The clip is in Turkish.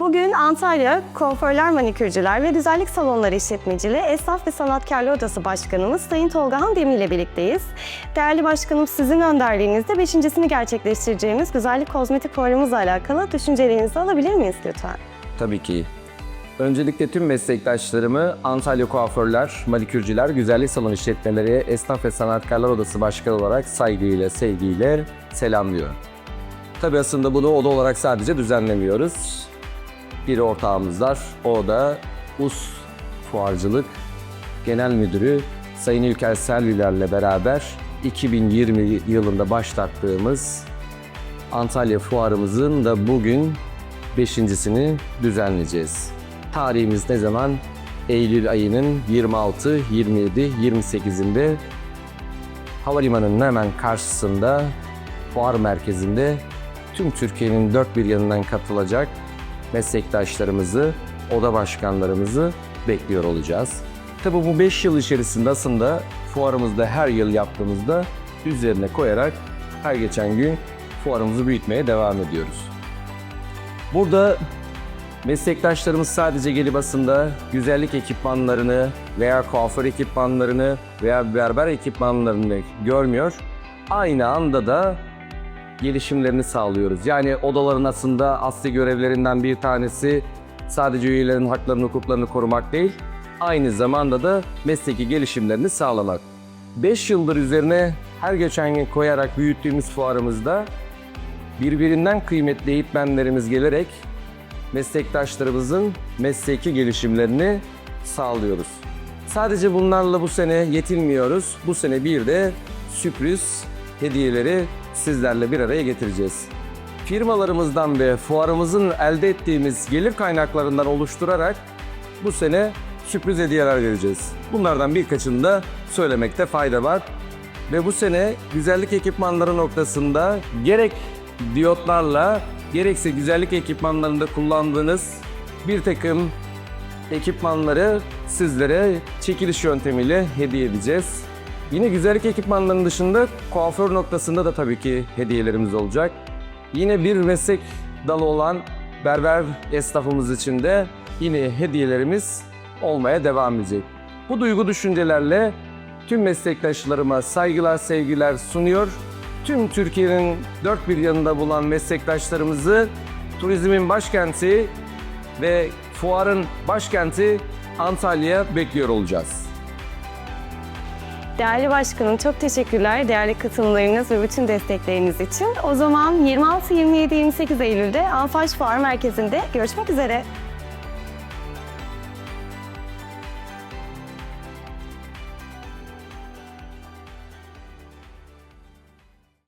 Bugün Antalya Kuaförler Manikürcüler ve Güzellik Salonları İşletmeciliği Esnaf ve Sanatkarlar Odası Başkanımız Sayın Tolgahan Demir ile birlikteyiz. Değerli başkanım sizin önderliğinizde beşincisini gerçekleştireceğimiz güzellik kozmetik fuarımızla alakalı düşüncelerinizi alabilir miyiz lütfen? Tabii ki. Öncelikle tüm meslektaşlarımı Antalya Kuaförler, Manikürcüler, Güzellik Salon İşletmeleri, Esnaf ve Sanatkarlar Odası Başkanı olarak saygıyla, sevgiyle selamlıyorum. Tabii aslında bunu oda olarak sadece düzenlemiyoruz. Bir ortağımız var. O da US Fuarcılık Genel Müdürü Sayın İlker Selvilerle beraber 2020 yılında başlattığımız Antalya Fuarımızın da bugün beşincisini düzenleyeceğiz. Tarihimiz ne zaman? Eylül ayının 26, 27, 28'inde havalimanının hemen karşısında fuar merkezinde tüm Türkiye'nin dört bir yanından katılacak meslektaşlarımızı, oda başkanlarımızı bekliyor olacağız. Tabi bu 5 yıl içerisinde aslında fuarımızda her yıl yaptığımızda üzerine koyarak her geçen gün fuarımızı büyütmeye devam ediyoruz. Burada meslektaşlarımız sadece gelip aslında güzellik ekipmanlarını veya kuaför ekipmanlarını veya berber ekipmanlarını görmüyor. Aynı anda da gelişimlerini sağlıyoruz. Yani odaların aslında asli görevlerinden bir tanesi sadece üyelerin haklarını, hukuklarını korumak değil, aynı zamanda da mesleki gelişimlerini sağlamak. 5 yıldır üzerine her geçen gün koyarak büyüttüğümüz fuarımızda birbirinden kıymetli eğitmenlerimiz gelerek meslektaşlarımızın mesleki gelişimlerini sağlıyoruz. Sadece bunlarla bu sene yetinmiyoruz. Bu sene bir de sürpriz hediyeleri sizlerle bir araya getireceğiz. Firmalarımızdan ve fuarımızın elde ettiğimiz gelir kaynaklarından oluşturarak bu sene sürpriz hediyeler vereceğiz. Bunlardan birkaçını da söylemekte fayda var. Ve bu sene güzellik ekipmanları noktasında gerek diyotlarla gerekse güzellik ekipmanlarında kullandığınız bir takım ekipmanları sizlere çekiliş yöntemiyle hediye edeceğiz. Yine güzellik ekipmanlarının dışında kuaför noktasında da tabii ki hediyelerimiz olacak. Yine bir meslek dalı olan berber esnafımız için de yine hediyelerimiz olmaya devam edecek. Bu duygu düşüncelerle tüm meslektaşlarıma saygılar, sevgiler sunuyor. Tüm Türkiye'nin dört bir yanında bulunan meslektaşlarımızı turizmin başkenti ve fuarın başkenti Antalya'ya bekliyor olacağız. Değerli başkanım çok teşekkürler değerli katılımlarınız ve bütün destekleriniz için. O zaman 26, 27, 28 Eylül'de Anfaş Fuar Merkezi'nde görüşmek üzere.